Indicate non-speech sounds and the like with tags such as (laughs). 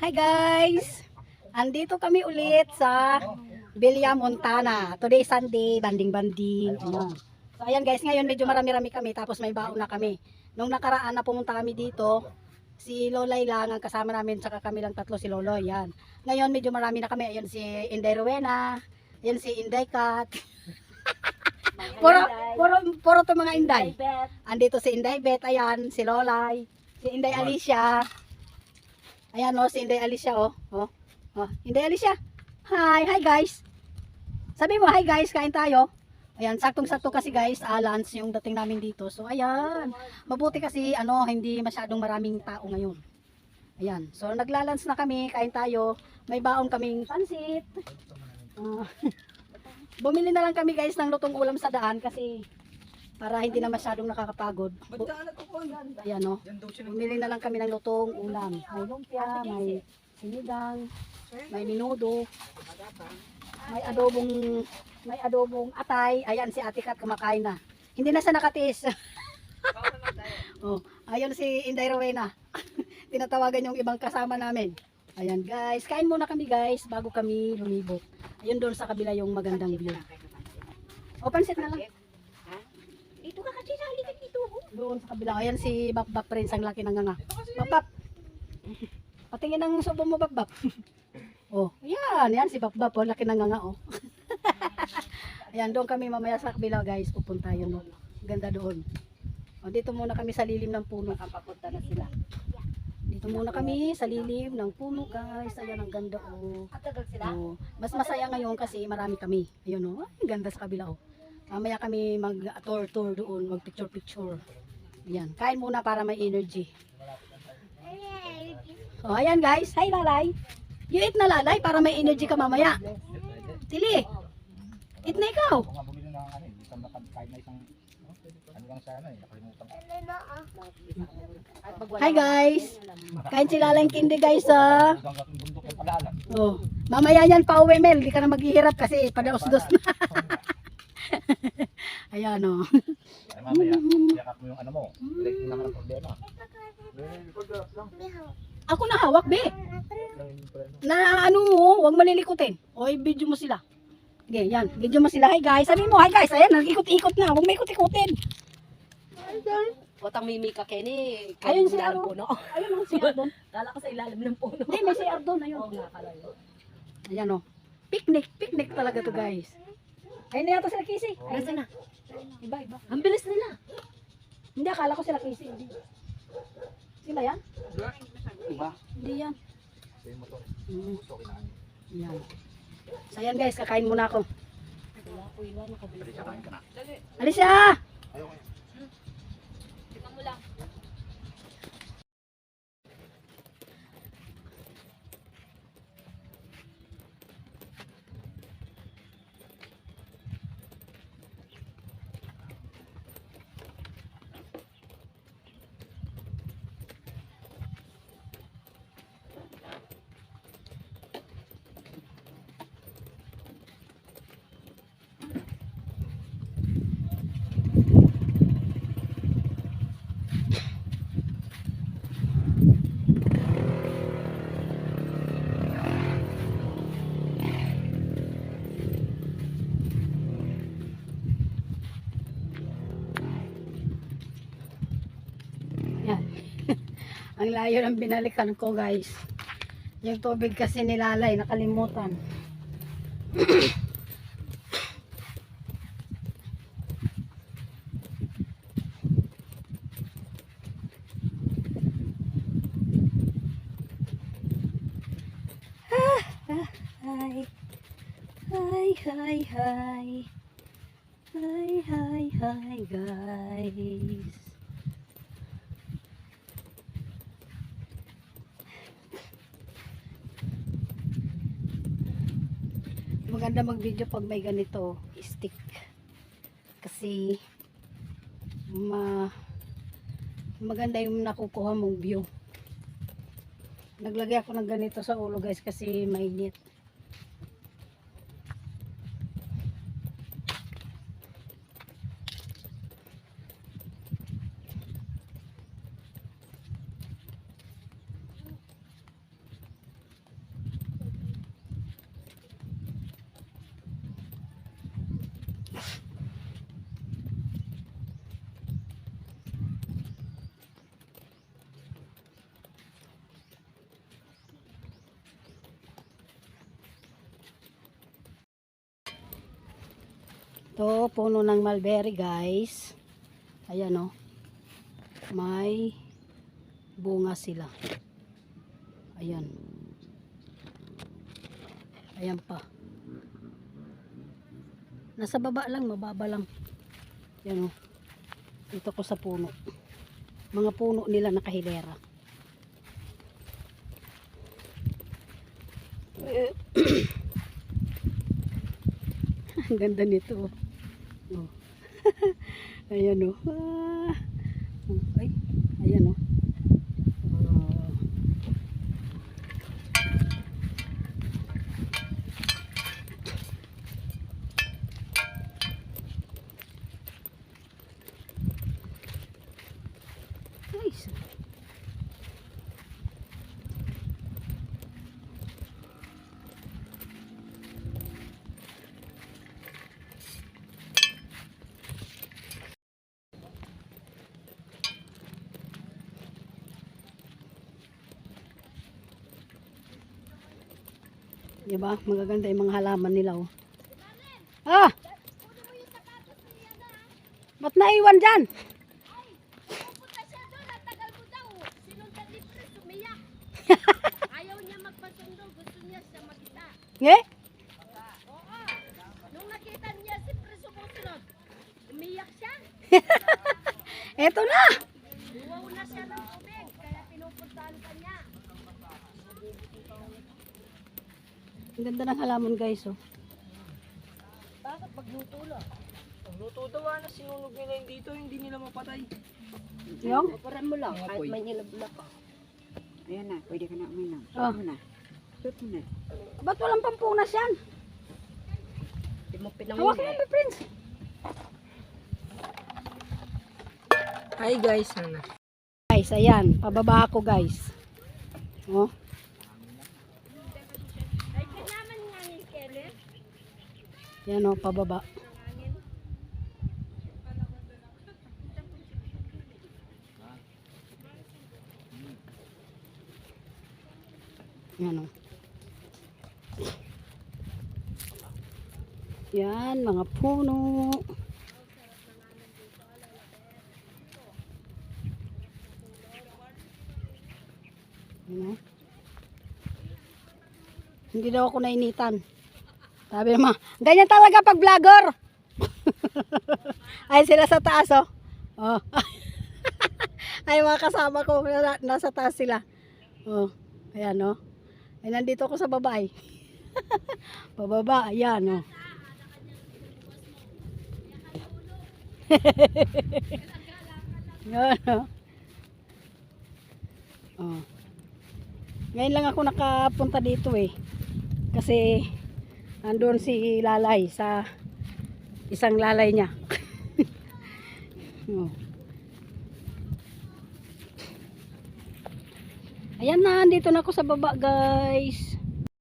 Hi guys! Andito kami ulit sa Villa Montana. Today Sunday, banding-banding. So ayan guys, ngayon medyo marami-rami kami tapos may baon na kami. Nung nakaraan na pumunta kami dito, si Lolay lang ang kasama namin saka kami lang tatlo si Loloy. Yan. Ngayon medyo marami na kami. Ayan si Inday Rowena, ayan si Inday Kat. (laughs) puro, puro, puro to mga Inday. Andito si Inday Bet, ayan, si Lolay, si Inday Alicia. Ayan oh, si Inday Alicia oh. Oh. Oh, Inday Alicia. Hi, hi guys. Sabi mo, hi guys, kain tayo. Ayan, saktong-sakto kasi guys, ah, lunch yung dating namin dito. So, ayan. Mabuti kasi, ano, hindi masyadong maraming tao ngayon. Ayan. So, naglalunch na kami, kain tayo. May baon kaming pansit. Ah, (laughs) bumili na lang kami guys ng lutong ulam sa daan kasi para hindi na masyadong nakakapagod. Ayan o. Bumili na lang kami ng lutong ulam. May lumpia, may sinigang, may minudo, may adobong may adobong atay. Ayan si Ate Kat kumakain na. Hindi na siya nakatiis. (laughs) oh, ayun si Inday Rowena. (laughs) Tinatawagan yung ibang kasama namin. Ayan guys, kain muna kami guys bago kami lumibot. Ayun doon sa kabila yung magandang view. O pansit na lang. Dito ka kasi halika dito. Doon sa kabila. Ayan si Bakbak Prince, ang laki ng nga. Bakbak! Patingin ang subo mo, Bakbak. (laughs) oh, yan. Yan si Bakbak. Oh, laki ng nga, oh. (laughs) Ayan, doon kami mamaya sa kabila, guys. Pupunta yun, oh. Ganda doon. O, dito muna kami sa lilim ng puno. Papunta na sila. Dito muna kami sa lilim ng puno, guys. Ayan, ang ganda, oh. Oh, mas masaya ngayon kasi marami kami. Ayun oh, ang ganda sa kabila oh. Mamaya kami mag-tour-tour doon, mag-picture-picture. Yan, kain muna para may energy. Oh, ayan guys. Hi Lalay. You eat na Lalay para may energy ka mamaya. Tili. Eat na ikaw. Hindi. Hi guys. Kain si Lalay Kindi guys yung palalan. Oh, mamaya yan pa uwi Mel, di ka na maghihirap kasi padaos-dos na. (laughs) Ayan oh. Ay mamaya, (laughs) yakap mo yung ano mo. Direct mo naman ang problema. Ako na hawak, be. Na ano mo, huwag malilikutin. O, video mo sila. Sige, yan. Video mo sila. Hi guys. Sabi mo, hi guys. Ayan, nag-ikot-ikot na. Huwag may ikot-ikutin. Watang mimi ka, Kenny. Ayun si Aro. puno. Ayun o, si Ardon. (laughs) Kala ko sa ilalim ng puno. Hindi, may si Ardon. Ayun. Oo ko. Ayan o. Picnic. Picnic talaga to guys. Ayun na yata sila Casey. Nasaan na? Iba, iba. Ang bilis nila. Hindi, akala ko sila Casey. Hindi. Sila yan? Iba? Hindi yan. Sa yung motor. Mm, yan. So, ayan guys. Kakain muna ako. Alicia! Ayaw ko. Tingnan mo lang. Yan. Ang layo ng binalikan ko guys. Yung tubig kasi nilalay, nakalimutan. Hi. Hi, hi, hi. Hi, hi, hi, guys. Maganda mag-video pag may ganito stick. Kasi ma maganda yung nakukuha mong view. Naglagay ako ng ganito sa ulo guys kasi mainit Ito, puno ng mulberry guys. Ayan o. May bunga sila. Ayan. Ayan pa. Nasa baba lang, mababa lang. Ayan o. Dito ko sa puno. Mga puno nila nakahilera. (clears throat) Ang ganda nito. oh. Oh. (laughs) ayan o. Ah. Ay, ayan o. Oh. Diba? Magaganda yung mga halaman nila oh. Ah! Ba't naiwan dyan? Ayaw niya magpasundo, gusto niya siya makita. Nge? Oo. Nung nakita niya si Pres sumusunod, umiyak siya. Eto na! Buwaw na siya ng tubig, kaya pinupuntahan ka niya. Ang ganda ng halaman guys oh. Bakit pagluto lang? Luto daw na sinunog nila yung dito, hindi nila mapatay. Yung? Paparan mo lang, kahit may nilabla ka. Ayan na, pwede ka na uminom. Ah. Suot mo na. Suot mo na. Ba't walang pampunas yan? Hindi mo pinangunan. mo, Prince. Hi guys, ano? Guys, ayan. Pababa ako guys. Oh. Ay, kailangan nga ni Kenneth. Yan oh, pababa. Yan oh. Yan, mga puno. Yan oh. Hindi daw ako nainitan. Sabi naman, ganyan talaga pag vlogger. (laughs) Ay sila sa taas oh. Oh. (laughs) Ay mga kasama ko na- nasa taas sila. Oh. Ayan oh. Ay nandito ako sa baba eh. (laughs) Pababa, ayan oh. Yan oh. Oh. Ngayon lang ako nakapunta dito eh. Kasi andun si Lalay sa isang lalay niya. (laughs) oh. Ayan na, dito na ako sa baba guys.